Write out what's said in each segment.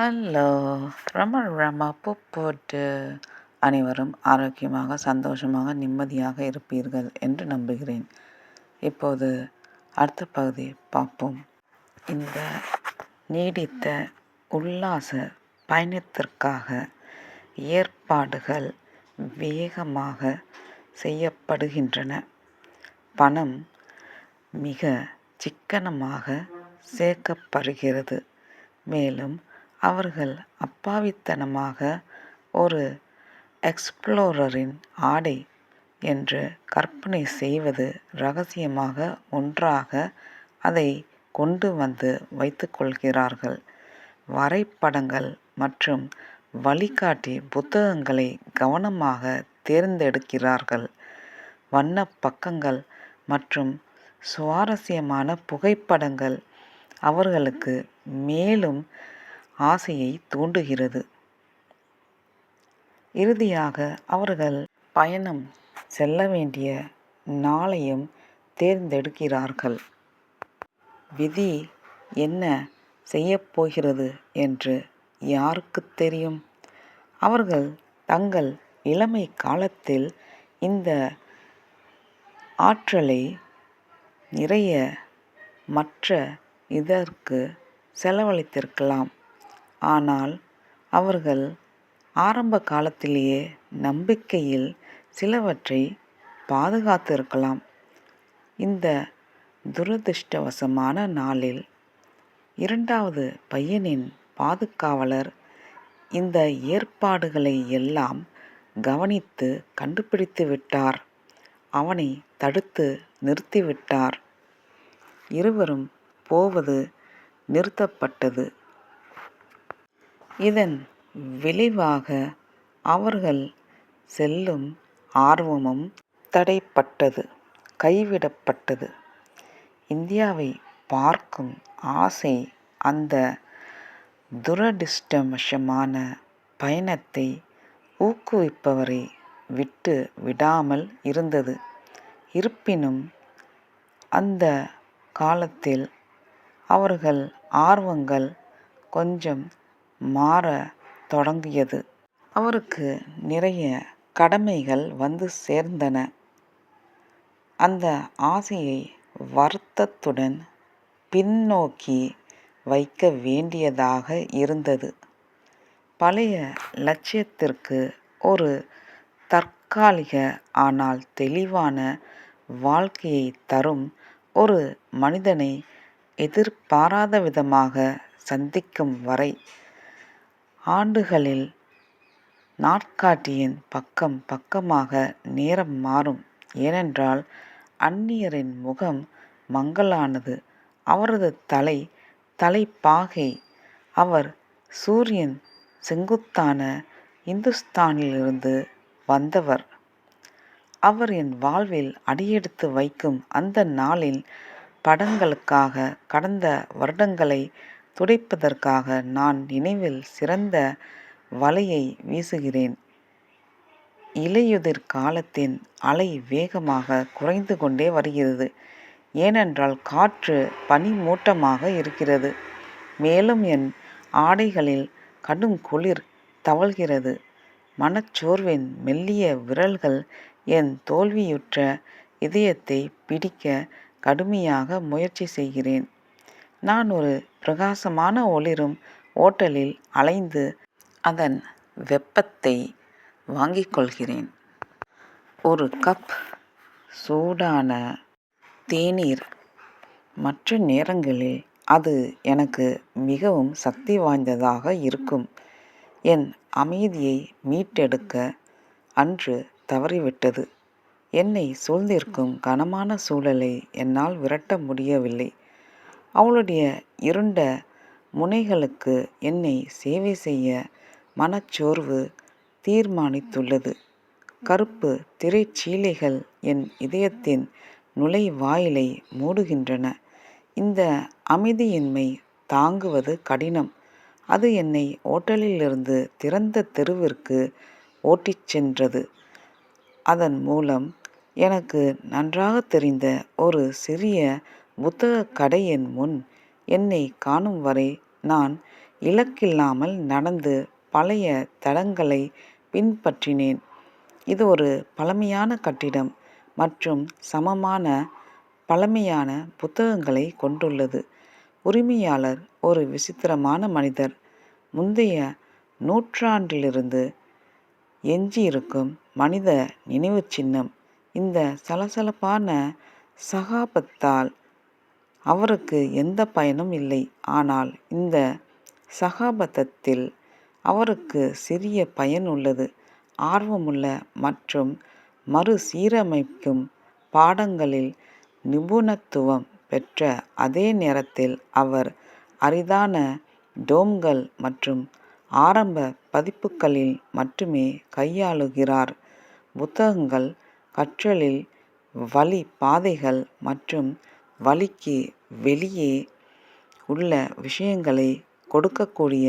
Hello ரம ரம போட்டு அனைவரும் ஆரோக்கியமாக சந்தோஷமாக நிம்மதியாக இருப்பீர்கள் என்று நம்புகிறேன். இப்போது அடுத்த பகுதி பார்ப்போம். இந்த நீடித்த உல்லாச பயணத்திற்காக ஏற்பாடுகள் வேகமாக செய்யப்படுகின்றன. பணம் மிக சிக்கனமாக சேர்க்கப்படுகிறது. மேலும் அவர்கள் அப்பாவித்தனமாக ஒரு எக்ஸ்ப்ளோரரின் ஆடை என்று கற்பனை செய்வது ரகசியமாக ஒன்றாக அதை கொண்டு வந்து வைத்துக்கொள்கிறார்கள் வரைபடங்கள் மற்றும் வழிகாட்டி புத்தகங்களை கவனமாக தேர்ந்தெடுக்கிறார்கள். வண்ண பக்கங்கள் மற்றும் சுவாரஸ்யமான புகைப்படங்கள் அவர்களுக்கு மேலும் ஆசையை தூண்டுகிறது. இறுதியாக அவர்கள் பயணம் செல்ல வேண்டிய நாளையும் தேர்ந்தெடுக்கிறார்கள். விதி என்ன செய்யப்போகிறது என்று யாருக்கு தெரியும்? அவர்கள் தங்கள் இளமை காலத்தில் இந்த ஆற்றலை நிறைய மற்ற இதற்கு செலவழித்திருக்கலாம். ஆனால் அவர்கள் ஆரம்ப காலத்திலேயே நம்பிக்கையில் சிலவற்றை பாதுகாத்திருக்கலாம். இந்த துரதிர்ஷ்டவசமான நாளில் இரண்டாவது பையனின் பாதுகாவலர் இந்த ஏற்பாடுகளை எல்லாம் கவனித்து கண்டுபிடித்து விட்டார். அவனை தடுத்து நிறுத்திவிட்டார். இருவரும் போவது நிறுத்தப்பட்டது. இதன் விளைவாக அவர்கள் செல்லும் ஆர்வமும் தடைப்பட்டது கைவிடப்பட்டது. இந்தியாவை பார்க்கும் ஆசை அந்த துரதிர்ஷ்டவசமான பயணத்தை ஊக்குவிப்பவரை விட்டு விடாமல் இருந்தது. இருப்பினும் அந்த காலத்தில் அவர்கள் ஆர்வங்கள் கொஞ்சம் மாற தொடங்கியது. அவருக்கு நிறைய கடமைகள் வந்து சேர்ந்தன. அந்த ஆசையை வருத்தத்துடன் பின்னோக்கி வைக்க வேண்டியதாக இருந்தது. பழைய லட்சியத்திற்கு ஒரு தற்காலிக ஆனால் தெளிவான வாழ்க்கையை தரும் ஒரு மனிதனை எதிர்பாராத விதமாக சந்திக்கும் வரை ஆண்டுகளில் நாட்காட்டியின் பக்கம் பக்கமாக நேரம் மாறும். ஏனென்றால் அந்நியரின் முகம் மங்கலானது. அவரது தலை தலைப்பாகை அவர் சூரியன் செங்குத்தான இந்துஸ்தானிலிருந்து வந்தவர். அவர் என் வாழ்வில் அடியெடுத்து வைக்கும் அந்த நாளின் படங்களுக்காக கடந்த வருடங்களை துடைப்பதற்காக நான் நினைவில் சிறந்த வலையை வீசுகிறேன். இலையுதிர் காலத்தின் அலை வேகமாக குறைந்து கொண்டே வருகிறது. ஏனென்றால் காற்று பனிமூட்டமாக இருக்கிறது. மேலும் என் ஆடைகளில் கடும் குளிர் தவழ்கிறது. மனச்சோர்வின் மெல்லிய விரல்கள் என் தோல்வியுற்ற இதயத்தை பிடிக்க கடுமையாக முயற்சி செய்கிறேன். நான் ஒரு பிரகாசமான ஒளிரும் ஓட்டலில் அலைந்து அதன் வெப்பத்தை வாங்கிக் கொள்கிறேன். ஒரு கப் சூடான தேநீர். மற்ற நேரங்களில் அது எனக்கு மிகவும் சக்தி வாய்ந்ததாக இருக்கும். என் அமைதியை மீட்டெடுக்க அன்று தவறிவிட்டது. என்னை சூழ்ந்திருக்கும் கனமான சூழலை என்னால் விரட்ட முடியவில்லை. அவளுடைய இருண்ட முனைகளுக்கு என்னை சேவை செய்ய மனச்சோர்வு தீர்மானித்துள்ளது. கருப்பு திரைச்சீலைகள் என் இதயத்தின் நுழைவாயிலை மூடுகின்றன. இந்த அமைதியின்மை தாங்குவது கடினம். அது என்னை ஓட்டலிலிருந்து திறந்த தெருவிற்கு ஓட்டிச் சென்றது. அதன் மூலம் எனக்கு நன்றாக தெரிந்த ஒரு சிறிய புத்தகக் கடையின் முன் என்னை காணும் வரை நான் இலக்கில்லாமல் நடந்து பழைய தடங்களை பின்பற்றினேன். இது ஒரு பழமையான கட்டிடம் மற்றும் சமமான பழமையான புத்தகங்களை கொண்டுள்ளது. உரிமையாளர் ஒரு விசித்திரமான மனிதர். முந்தைய நூற்றாண்டிலிருந்து எஞ்சியிருக்கும் மனித நினைவுச் சின்னம் இந்த சலசலப்பான சகாபத்தால் அவருக்கு எந்த பயனும் இல்லை. ஆனால் இந்த சகாபத்தத்தில் அவருக்கு சிறிய பயன் உள்ளது. ஆர்வமுள்ள மற்றும் மறுசீரமைக்கும் பாடங்களில் நிபுணத்துவம் பெற்ற அதே நேரத்தில் அவர் அரிதான டோம்கள் மற்றும் ஆரம்ப பதிப்புகளில் மட்டுமே கையாளுகிறார். புத்தகங்கள் கற்றலில் வழி பாதைகள் மற்றும் வழிக்கு வெளியே உள்ள விஷயங்களை கொடுக்கக்கூடிய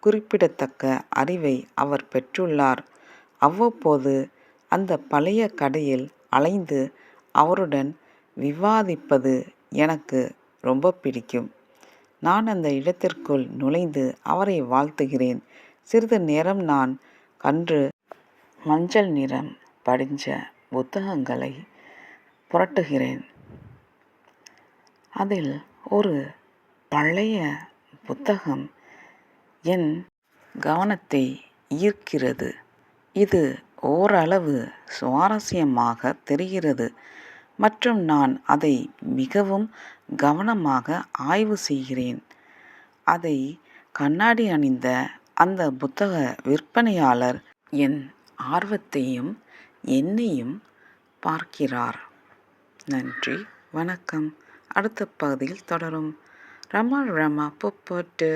குறிப்பிடத்தக்க அறிவை அவர் பெற்றுள்ளார். அவ்வப்போது அந்த பழைய கடையில் அலைந்து அவருடன் விவாதிப்பது எனக்கு ரொம்ப பிடிக்கும். நான் அந்த இடத்திற்குள் நுழைந்து அவரை வாழ்த்துகிறேன். சிறிது நேரம் நான் கன்று மஞ்சள் நிறம் படிஞ்ச புத்தகங்களை புரட்டுகிறேன். அதில் ஒரு பழைய புத்தகம் என் கவனத்தை ஈர்க்கிறது. இது ஓரளவு சுவாரஸ்யமாக தெரிகிறது மற்றும் நான் அதை மிகவும் கவனமாக ஆய்வு செய்கிறேன். அதை கண்ணாடி அணிந்த அந்த புத்தக விற்பனையாளர் என் ஆர்வத்தையும் என்னையும் பார்க்கிறார். நன்றி வணக்கம். அடுத்த பகுதியில் தொடரும். ரமா ரமா பொப்போட்டு